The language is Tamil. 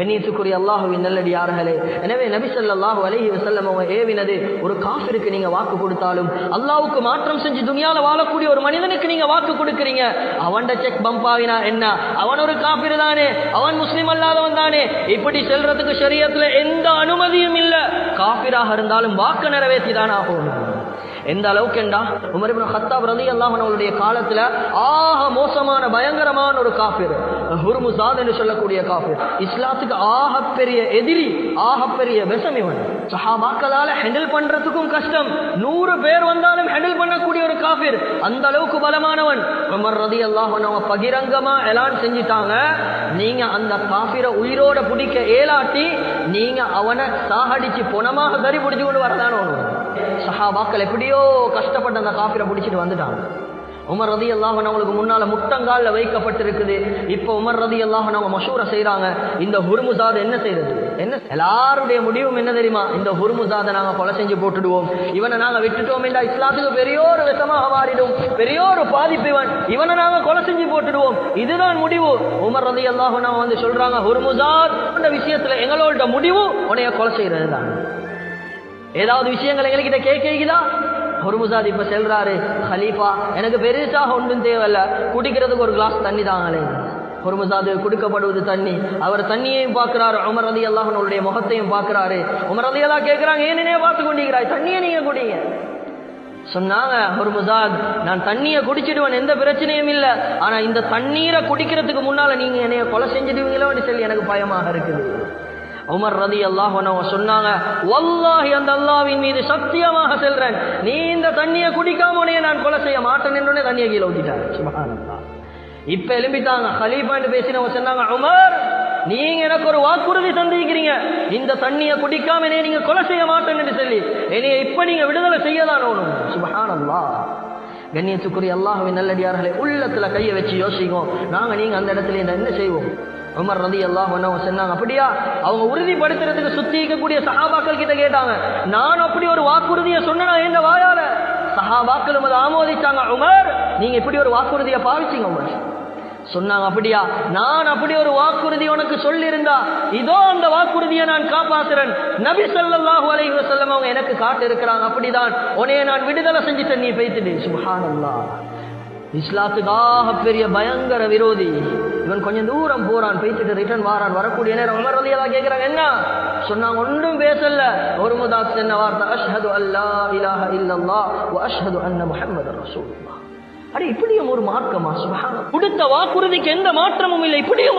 கண்ணியத்துக்குரிய அல்லாஹுவின் நல்லடியார்களே. எனவே நபிசல்லாஹு அலஹி வசல்லம் அவங்க ஏவினது ஒரு காஃபிற்கு நீங்க வாக்கு கொடுத்தாலும் அல்லாவுக்கு மாற்றம் செஞ்சு துணியால வாழக்கூடிய ஒரு மனிதனுக்கு நீங்க வாக்கு கொடுக்குறீங்க. அவன்ட செக் பம்ப் ஆகினா என்ன? அவன் ஒரு காஃபிர் தானே? அவன் முஸ்லீம் அல்லாதவன் தானே? இப்படி செல்றதுக்கு சரியத்துல எந்த அனுமதியும் இல்ல. காஃபிராக இருந்தாலும் வாக்கு நிறைவேற்றி தான் ஆகும் எந்த அளவுக்கு என்றா உமர் இப்னு ஹத்தாப் ரலியல்லாஹு அன்ஹு அவருடைய காலத்துல ஆக மோசமான பயங்கரமான ஒரு காஃபிர். ஹுர்முசாத் என்று சொல்லக்கூடிய காஃபிர். இஸ்லாத்துக்கு ஆகப்பெரிய பெரிய எதிரி ஆகப்பெரிய பெரிய விஷம் இவன். சஹாபாக்களால ஹேண்டில் பண்றதுக்கும் கஷ்டம். நூறு பேர் வந்தாலும் ஹேண்டில் பண்ணக்கூடிய ஒரு காஃபிர். அந்த அளவுக்கு பலமானவன். உமர் ரதி அன்ஹு அவன் பகிரங்கமா எலான் செஞ்சிட்டாங்க. நீங்க அந்த காஃபிரை உயிரோட பிடிக்க ஏலாட்டி நீங்க அவனை சாகடிச்சு பொணமாக தறி பிடிச்சு கொண்டு வரதான சஹாபாக்கள் எப்படியோ கஷ்டப்பட்டு அந்த காஃபிரை பிடிச்சிட்டு வந்துட்டாங்க. உமர் ரதி அல்லாஹன் அவங்களுக்கு முன்னால முட்டங்காலில் வைக்கப்பட்டிருக்குது. இப்போ உமர் ரதி அல்லாஹன் அவங்க மஷூரை செய்கிறாங்க இந்த ஹுர்முசாத் என்ன செய்யறது என்ன எல்லாருடைய முடிவும் என்ன தெரியுமா? இந்த ஹுர்முசாதை நாங்க கொலை செஞ்சு போட்டுடுவோம். இவனை நாங்க விட்டுட்டோம் இல்லை இஸ்லாத்துக்கு பெரிய ஒரு விஷமாக மாறிடும். பெரிய ஒரு பாதிப்பு இவன். இவனை நாங்க கொலை செஞ்சு போட்டுடுவோம். இதுதான் முடிவு. உமர் ரதி அல்லாஹன் வந்து சொல்றாங்க ஹுர்முசாத் அந்த விஷயத்துல எங்களோட முடிவு உடைய கொலை செய்யறது தான் ஏதாவது விஷயங்கள் எங்ககிட்ட கேட்கிறீங்களா ஹொர்முசாத் இப்போ செல்றாரு ஹலீஃபா எனக்கு பெருசாக ஒன்றும் தேவையில்ல. குடிக்கிறதுக்கு ஒரு கிளாஸ் தண்ணி தாங்களே ஹொர்முசாது கொடுக்கப்படுவது தண்ணி. அவர் தண்ணியையும் பார்க்கிறாரு. உமர் அலி அல்லாஹனுடைய முகத்தையும் பார்க்கிறாரு. உமர் அலி அல்லா கேட்கிறாங்க ஏன் பார்த்து கொண்டிருக்கிறாய்? தண்ணியை நீங்க குடிங்க. சொன்னாங்க ஹொர்முசாத் நான் தண்ணியை குடிச்சிடுவேன். எந்த பிரச்சனையும் இல்லை. ஆனா இந்த தண்ணீரை குடிக்கிறதுக்கு முன்னால நீங்க என்னைய கொலை செஞ்சிடுவீங்களோன்னு சொல்லி எனக்கு பயமாக இருக்குது. உமர் ரதி அல்லாஹ் சொன்னாங்க வல்லாஹி அந்த அல்லாவின் மீது சத்தியமாக செல்றேன். நீ இந்த தண்ணியை குடிக்காம உனைய நான் கொலை செய்ய மாட்டேன் என்று தண்ணியை கீழே ஊத்திட்டாங்க. சுபஹானல்லாஹ் இப்ப எலும்பிட்டாங்க ஹலீஃபான்னு பேசினவங்க சொன்னாங்க உமர் நீங்க எனக்கு ஒரு வாக்குறுதி தந்திருக்கிறீங்க. இந்த தண்ணியை குடிக்காம என்னைய நீங்க கொலை செய்ய மாட்டேன்னு சொல்லி. என்னைய இப்ப நீங்க விடுதலை செய்யதான் ஒண்ணும் சுபஹானல்லாஹ் கண்ணியத்துக்குரிய அல்லாஹுவின் நல்லடியார்களை உள்ளத்துல கையை வச்சு யோசிக்கும் நாங்க நீங்க அந்த இடத்துல என்ன செய்வோம்? உமர் ரதி அல்லாஹ் சொன்னாங்க அப்படியா? அவங்க உறுதிப்படுத்துறதுக்கு சுத்தி இருக்கக்கூடிய சஹாபாக்கள் கிட்ட கேட்டாங்க நான் அப்படி ஒரு வாக்குறுதியை சொன்னா எந்த வாயால? சஹாபாக்களும் அதை ஆமோதிச்சாங்க உமர் நீங்க இப்படி ஒரு வாக்குறுதியை பாவிச்சிங்க உமர். சொன்னாங்க அப்படியா? நான் அப்படி ஒரு வாக்குறுதி உனக்கு சொல்லியிருந்தா இதோ அந்த வாக்குறுதியை நான் காப்பாத்துறேன். நபி சல்லாஹு அலைஹி வசல்லம் அவங்க எனக்கு காட்டு இருக்கிறாங்க அப்படிதான். உனைய நான் விடுதலை செஞ்சுட்டேன் நீ பேசிட்டு சுபஹானல்லாஹ். இஸ்லாத்துக்காக பெரிய பயங்கர விரோதி. இவன் கொஞ்சம் தூரம் போறான் பேசிட்டு ரிட்டர்ன் வாரான் வரக்கூடிய நேரம் உமர் ரலியல்லாஹு கேட்கிறாங்க என்ன? சொன்னாங்க ஒன்றும் பேசல. ஒரு முதாத் என்ன வார்த்தை அஷ்ஹது அல்லா இலாஹ இல்லல்லா அஷ்ஹது அன்ன முஹம்மது ரசூலுல்லாஹ். அடே இப்படியும் ஒரு மார்க்கமா? சுபஹான கொடுத்த வாக்குறுதிக்கு எந்த மாற்றமும் இல்லை இப்படியும்